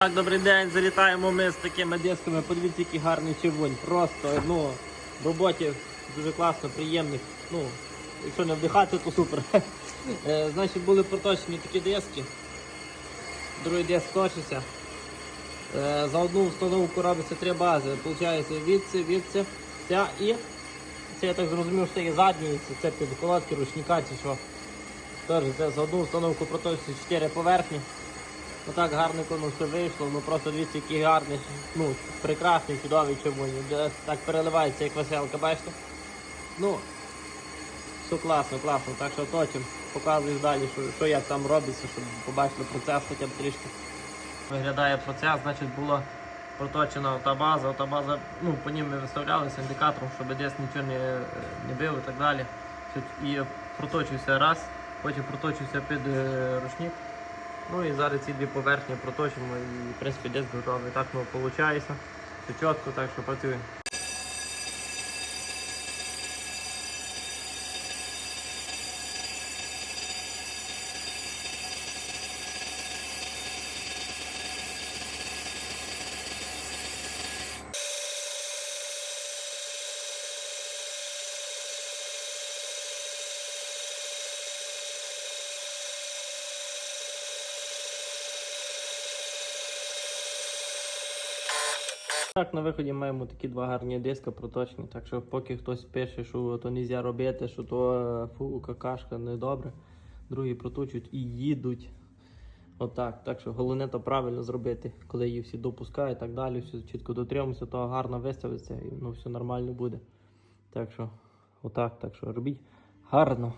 Так, добрий день, залітаємо ми з такими дисками. Подивіться, який гарний чивунь. Просто ну, в роботі дуже класно, приємних. Ну, якщо не вдихати, то супер. Е, Значить, були проточені такі диски. Другий диск точиться. Е, За одну встановку робиться три бази. Получається відси, відси, ця і це я так зрозумів, що є задні, це, під колодки, ручника чи що. Тож це за одну встановку проточується 4 поверхні. Отак гарненько ну, все вийшло, ну просто дивіться, який гарний, ну, прекрасний, чудовий чомуні. Так переливається, як веселка, бачите? Ну, все класно, класно. Так що точим, показую далі, що, що як там робиться, щоб побачили процес хоча б трішки. Виглядає процес, значить була проточена ота база, ота база, ну, по ним ми виставлялися індикатором, щоб десь нічого не, не бив і так далі. І проточується раз, потім проточується під е, рушник. Ну і зараз ці дві поверхні проточимо і в принципі десь готовий. Так ну, виходить. Все чітко, так що працюємо. Так, на виході маємо такі два гарні диска проточні. Так що поки хтось пише, що то не можна робити, що то е, фу, какашка недобре, другі проточують і їдуть. Отак. Так що головне то правильно зробити, коли її всі допускають і так далі, все чітко дотримуємося, то гарно виставиться і ну, все нормально буде. Так що, отак, так що робіть гарно.